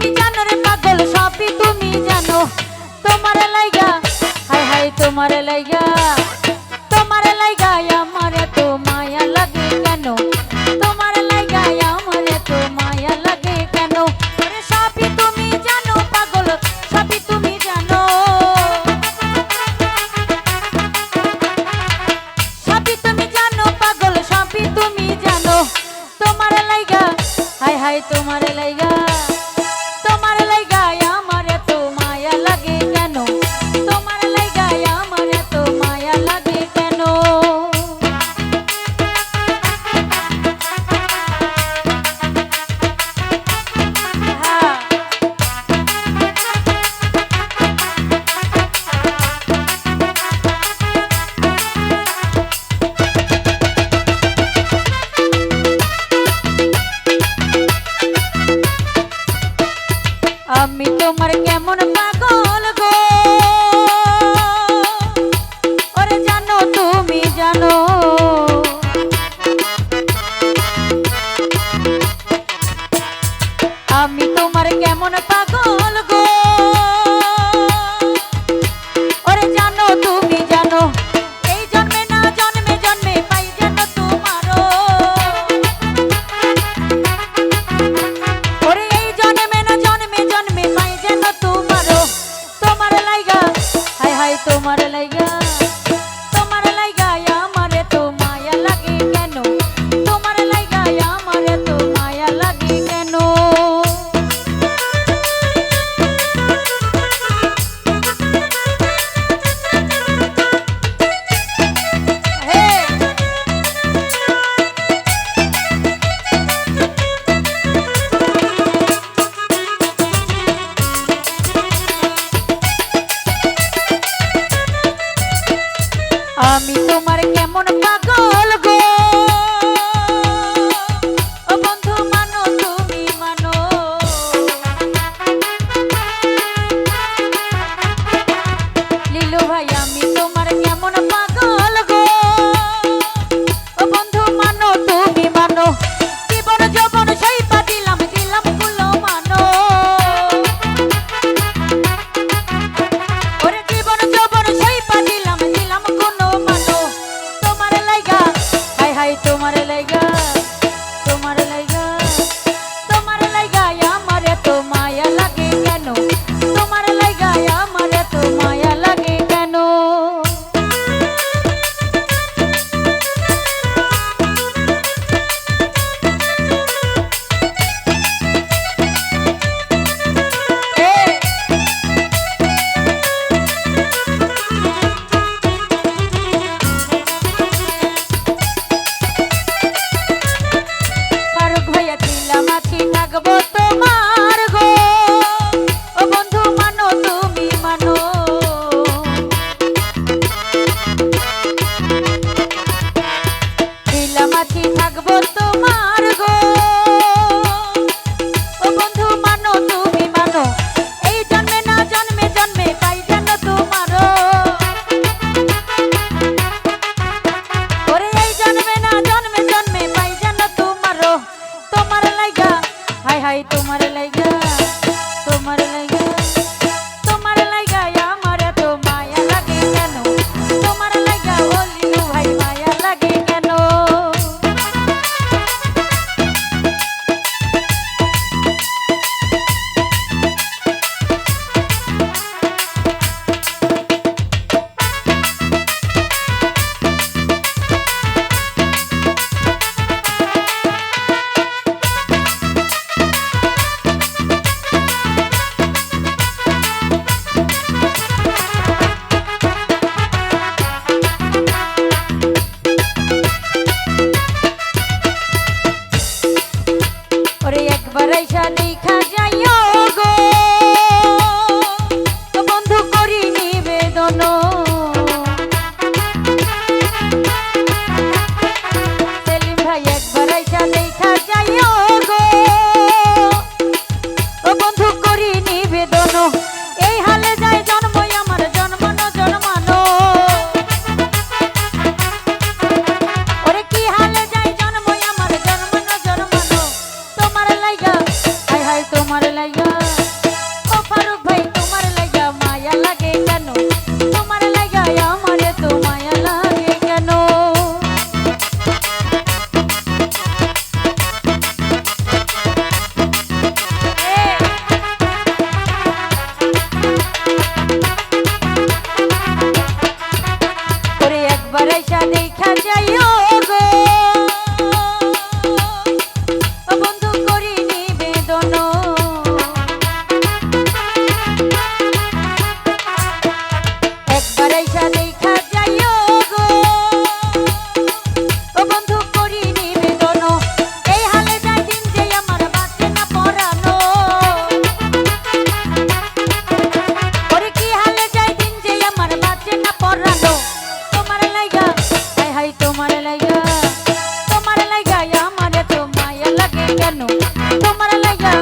তুমি জানো রে পাগল, সবই তুমি জানো। তোমার লাইগা, হাই হাই তোমার লাইগা। তোমার লাইগা আমার এত মায়া লাগে কেন? তোমার কেন? তোমার লাগা